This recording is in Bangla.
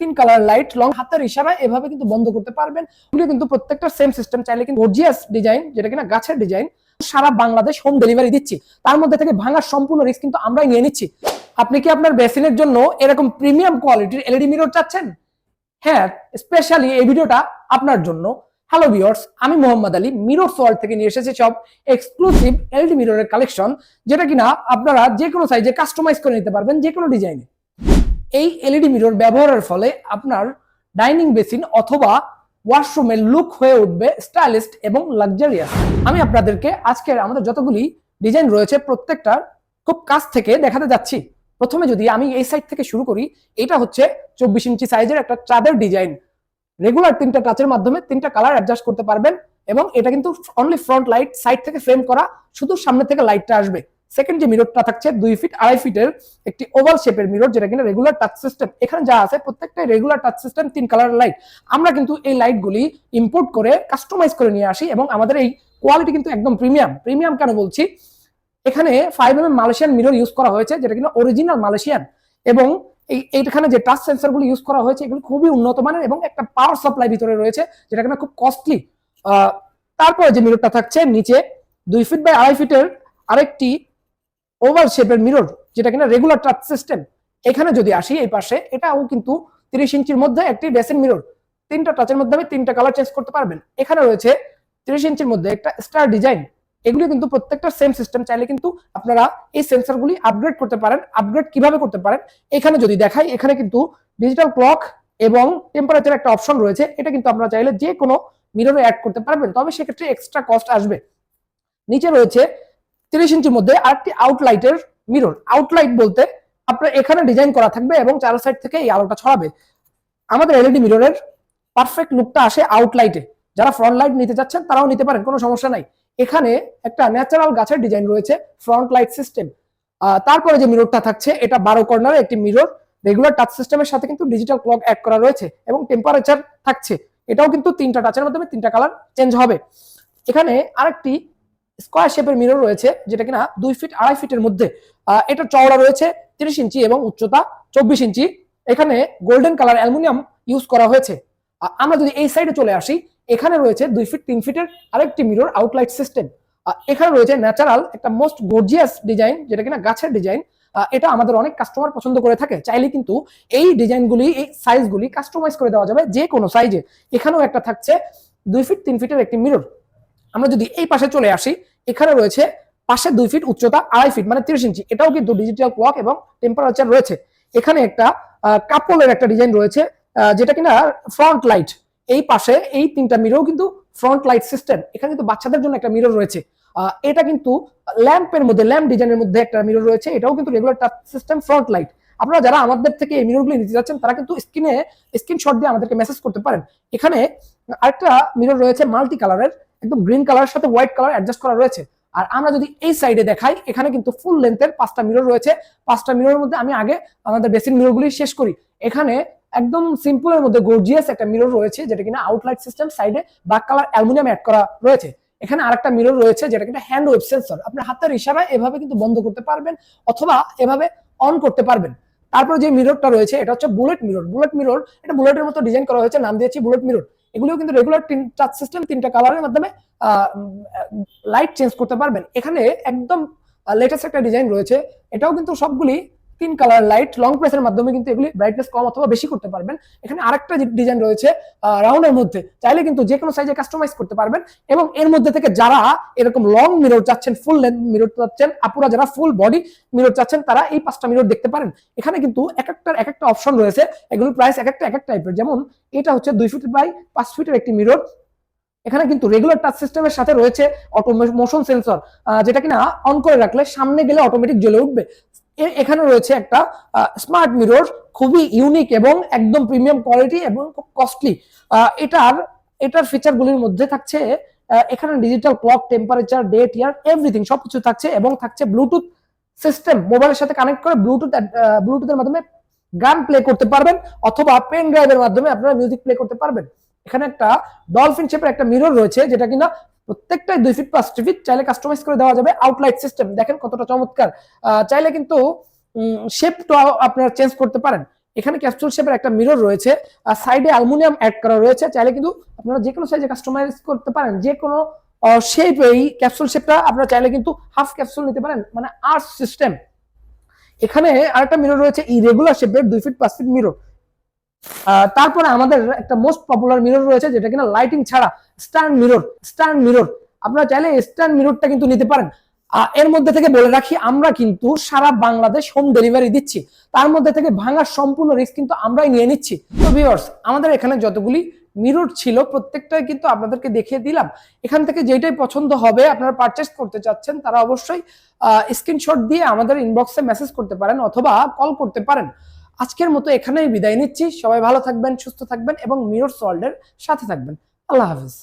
তিন কালার লাইট লং হাতের ইশারায় এভাবে কিন্তু বন্ধ করতে পারবেন। এগুলো কিন্তু প্রত্যেকটা সেম সিস্টেম চাইলে কিন্তু গর্জিয়াস ডিজাইন যেটা কিনা গাছের ডিজাইন সারা বাংলাদেশ হোম ডেলিভারি দিচ্ছি। তার মধ্যে থেকে ভাঙার সম্পূর্ণ রিস্ক কিন্তু আমরাই নিয়ে নিচ্ছি। আপনি কি আপনার বেসিনের জন্য এরকম প্রিমিয়াম কোয়ালিটির এলইডি মিরর চাচ্ছেন? হ্যাঁ স্পেশালি এই ভিডিওটা আপনার জন্য। হ্যালো ভিউয়ার্স আমি মোহাম্মদ আলী মিরর ওয়ার্ল্ড থেকে নিয়ে এসেছি সব এক্সক্লুসিভ এলইডি মিররের কালেকশন যেটা কিনা আপনারা যে কোনো সাইজে কাস্টমাইজ করে নিতে পারবেন যে কোনো ডিজাইনে এই এলইডি মিরর ব্যবহারের ফলে আপনার ডাইনিং বেসিন অথবা ওয়াশরুমের লুক হয়ে উঠবে স্টাইলিস্ট এবং লাক্সারিয়াস আমি আপনাদেরকে আজকের আমাদের যতগুলি ডিজাইন রয়েছে প্রত্যেকটার খুব কাছ থেকে দেখাতে যাচ্ছি। প্রথমে যদি আমি এই সাইড থেকে শুরু করি, এটা হচ্ছে চব্বিশ ইঞ্চি সাইজের একটা চাঁদের ডিজাইন রেগুলার তিনটা টাচের মাধ্যমে তিনটা কালার অ্যাডজাস্ট করতে পারবেন এবং এটা কিন্তু অনলি ফ্রন্ট লাইট সাইড থেকে ফ্রেম করা, শুধু সামনে থেকে লাইটটা আসবে। সেকেন্ড যে মিররটা থাকছে, দুই ফিট আড়াই ফিটের একটি ওভাল শেপের মিরর যেটা কিনা রেগুলার টাচ সিস্টেম এখানে যা আছে, প্রত্যেকটাই রেগুলার টাচ সিস্টেম তিন কালার লাইট আমরা কিন্তু এই লাইটগুলি ইম্পোর্ট করে কাস্টমাইজ করে নিয়ে আসি এবং আমাদের এই কোয়ালিটি কিন্তু একদম প্রিমিয়াম প্রিমিয়াম কেন বলছি? এখানে five M Malaysian mirror use করা হয়েছে, যেটা কিনা অরিজিনাল মালয়েশিয়ান এবং এই, এইখানে যে টাচ সেন্সরগুলো ইউজ করা হয়েছে, এগুলো খুবই উন্নত মানের এবং একটা পাওয়ার সাপ্লাই ভিতরে রয়েছে, যেটা কিনা খুব কস্টলি তারপরে যে মিররটা থাকছে, নিচে দুই ফিট বাই আড়াই ফিটের আরেকটি ওভাল শেপের মিরর, যেটা কিনা রেগুলার টাচ সিস্টেম এখানে যদি আসি এই পাশে, এটাও কিন্তু তিরিশ ইঞ্চির মধ্যে একটি বেসিন মিরর। তিনটা টাচের মধ্যে আমি তিনটা কালার চেঞ্জ করতে পারবেন। এখানে রয়েছে তিরিশ ইঞ্চির মধ্যে একটা স্টার ডিজাইন এগুলি কিন্তু প্রত্যেকটা সেম সিস্টেম চাইলে কিন্তু আপনারা এই সেন্সরগুলি আপগ্রেড করতে পারেন আপগ্রেড কীভাবে করতে পারেন, এখানে যদি দেখাই, এখানে কিন্তু ডিজিটাল ক্লক এবং টেম্পারেচার একটা অপশন রয়েছে। এটা কিন্তু আপনারা চাইলে যে কোনো মিররে অ্যাড করতে পারবেন। তবে সেক্ষেত্রে এক্সট্রা কস্ট আসবে। নিচে রয়েছে তিরিশ ইঞ্চির মধ্যে আরেকটি আউটলাইটের মিরর আউটলাইট বলতে আপনার এখানে ডিজাইন করা থাকবে এবং চারো সাইড থেকে এই আলোটা ছড়াবে। আমাদের এলইডি মিররের পারফেক্ট লুকটা আসে আউটলাইটে যারা ফ্রন্ট লাইট নিতে চাচ্ছেন, তারাও নিতে পারেন, কোনো সমস্যা নাই। এখানে একটা ন্যাচারাল গাছের ডিজাইন রয়েছে ফ্রন্ট লাইট সিস্টেম তারপরে যে মিররটা থাকছে, এটা বারো কর্নারের একটি মিরর রেগুলার টাচ সিস্টেমের সাথে কিন্তু ডিজিটাল ক্লক অ্যাড করা রয়েছে এবং টেম্পারেচার থাকছে। এটাও কিন্তু তিনটা টাচের মাধ্যমে তিনটা কালার চেঞ্জ হবে। এখানে আরেকটি স্কোয়ার শেপের মিরর রয়েছে, যেটা কিনা দুই ফিট আড়াই ফিটের মধ্যে। এটা চওড়া রয়েছে, তিরিশ ইঞ্চি এবং উচ্চতা চব্বিশ ইঞ্চি। এখানে গোল্ডেন কালার অ্যালুমিনিয়াম ইউজ করা হয়েছে। আমরা যদি এই সাইডে চলে আসি, এখানে রয়েছে দুই ফিট তিন ফিটের আরেকটি মিরর আউটলাইট সিস্টেম এখানে রয়েছে ন্যাচারাল একটা মোস্ট গর্জিয়াস ডিজাইন যেটা কিনা গাছের ডিজাইন এটা আমাদের অনেক কাস্টমার পছন্দ করে থাকে। চাইলে কিন্তু এই ডিজাইনগুলি এই সাইজগুলি কাস্টমাইজ করে দেওয়া যাবে যে কোনো সাইজে এখানেও একটা থাকছে দুই ফিট তিন ফিটের একটি মিরর আমরা যদি এই পাশে চলে আসি, এখানে রয়েছে পাশে দুই ফিট উচ্চতা আড়াই ফিট মানে তিরিশ ইঞ্চি এটাও কিন্তু ডিজিটাল ক্লক এবং টেম্পারেচার রয়েছে। এখানে একটা কাপলের একটা ডিজাইন রয়েছে যেটা কিনা ফ্রন্ট লাইট এই পাশে এই তিনটা মিরর কিন্তু ফ্রন্ট লাইট সিস্টেম এখানে কিন্তু বাচ্চাদের জন্য একটা মিরর রয়েছে। এটা কিন্তু ল্যাম্পের মধ্যে, ল্যাম্প ডিজাইনের মধ্যে একটা মিরর রয়েছে, এটাও কিন্তু regular touch system front light আপনারা যারা আমাদের থেকে এই মিররগুলো নিতে যাচ্ছেন, তারা কিন্তু স্ক্রিনে স্ক্রিনশট দিয়ে আমাদেরকে মেসেজ করতে পারেন। এখানে আরেকটা মিরর রয়েছে মাল্টি কালারের একদম গ্রিন কালারের সাথে হোয়াইট কালার অ্যাডজাস্ট করা রয়েছে। আর আমরা যদি এই সাইডে দেখাই, এখানে কিন্তু ফুল লেন্থের পাঁচটা মিরর রয়েছে। পাঁচটা মিররের মধ্যে আমি আগে আমাদের বেসিন মিররগুলি শেষ করি। এখানে একদম সিম্পলের মধ্যে গর্জিয়াস একটা মিরর রয়েছে, যেটা কিনা আউটলাইট সিস্টেম সাইডে ব্ল্যাক কালার অ্যালুমিনিয়াম অ্যাড করা রয়েছে। এখানে আরেকটা মিরর রয়েছে, যেটা কিনা হ্যান্ড ওয়েব সেন্সর আপনার হাতের ইশারায় এভাবে কিন্তু বন্ধ করতে পারবেন অথবা এভাবে অন করতে পারবেন। তারপর যে মিররটা রয়েছে, এটা হচ্ছে বুলেট মিরর বুলেট মিরর এটা বুলেটের মতো ডিজাইন করা হয়েছে, নাম দিয়েছি বুলেট মিরর এগুলোও কিন্তু রেগুলার টাচ সিস্টেম তিনটা কালারের মাধ্যমে লাইট চেঞ্জ করতে পারবেন। এখানে একদম লেটেস্ট একটা ডিজাইন রয়েছে। এটাও কিন্তু সবগুলি তিন কালার লাইট লং প্রেসের মাধ্যমে কিন্তু এগুলি ব্রাইটনেস কম অথবা বেশি করতে পারবেন। এখানে আরেকটা ডিজাইন রয়েছে রাউন্ডের মধ্যে, চাইলে কিন্তু যে কোনো সাইজে কাস্টমাইজ করতে পারবেন এবং এর মধ্যে থেকে যারা এরকম লং মিরর চাচ্ছেন ফুল লেন্থ মিরর চাচ্ছেন, আপুরা যারা ফুল বডি মিরর চাচ্ছেন, তারা এই পাঁচটা মিরর দেখতে পারেন। এখানে কিন্তু এক একটার এক একটা অপশন রয়েছে, এগুলোর প্রাইস এক একটা এক এক টাইপের যেমন এটা হচ্ছে দুই ফিট বাই পাঁচ ফিটের একটি মিরর এখানে কিন্তু রেগুলার টাচ সিস্টেমের সাথে রয়েছে অটো মোশন সেন্সর যেটা কিনা অন করে রাখলে সামনে গেলে অটোমেটিক জ্বলে উঠবে। এখানে রয়েছে একটা স্মার্ট মিরর খুবই ইউনিক এবং একদম প্রিমিয়াম কোয়ালিটি এবং খুব কস্টলি এটার এটার ফিচারগুলির মধ্যে থাকছে এখানে digital clock temperature date year everything সবকিছু থাকছে এবং থাকছে ব্লুটুথ সিস্টেম মোবাইলের সাথে কানেক্ট করে ব্লুটুথ ব্লুটুথের মাধ্যমে গান প্লে করতে পারবেন অথবা পেন ড্রাইভের মাধ্যমে আপনারা মিউজিক প্লে করতে পারবেন। এখানে একটা ডলফিন শেপের একটা মিরর রয়েছে যেটা কিনা প্রত্যেকটাই দুই ফিট পাঁচ ফিট চাইলে কাস্টমাইজ করে দেওয়া যাবে আউটলাইট সিস্টেম দেখেন কতটা চমৎকার। চাইলে কিন্তু শেপটা আপনারা চেঞ্জ করতে পারেন। এখানে ক্যাপসুল শেপের একটা মিরর রয়েছে, আর সাইডে অ্যালুমিনিয়াম অ্যাড করা রয়েছে। চাইলে কিন্তু আপনারা যে কোনো সাইজে কাস্টমাইজ করতে পারেন। যে কোনো শেপ এই ক্যাপসুল শেপটা আপনারা চাইলে কিন্তু হাফ ক্যাপসুল নিতে পারেন মানে আর সিস্টেম এখানে আরেকটা মিরর রয়েছে ইরেগুলার শেপের দুই ফিট পাঁচ ফিট মিরর তারপরে আমাদের একটা মোস্ট পপুলার মিরর রয়েছে, যেটা কিনা লাইটিং ছাড়া স্ট্যান্ড মিরর স্ট্যান্ড মিরর আপনারা চাইলে স্ট্যান্ড মিররটা কিন্তু নিতে পারেন। এর মধ্যে থেকে বলে রাখি, আমরা কিন্তু সারা বাংলাদেশ হোম ডেলিভারি দিচ্ছি। তার মধ্যে থেকে ভাঙার সম্পূর্ণ রিস্ক কিন্তু আমরাই নিয়ে নিচ্ছি। তো ভিউয়ার্স আমাদের এখানে যতগুলি মিরর ছিল, প্রত্যেকটাই কিন্তু আপনাদেরকে দেখিয়ে দিলাম। এখান থেকে যেটাই পছন্দ হবে, আপনারা পারচেস করতে চাচ্ছেন, তারা অবশ্যই স্ক্রিনশট দিয়ে আমাদের ইনবক্সে মেসেজ করতে পারেন অথবা কল করতে পারেন। আজকের মতো এখানেই বিদায় নিচ্ছি। সবাই ভালো থাকবেন, সুস্থ থাকবেন এবং মিরর সল্ডের সাথে থাকবেন। আল্লাহ হাফিজ।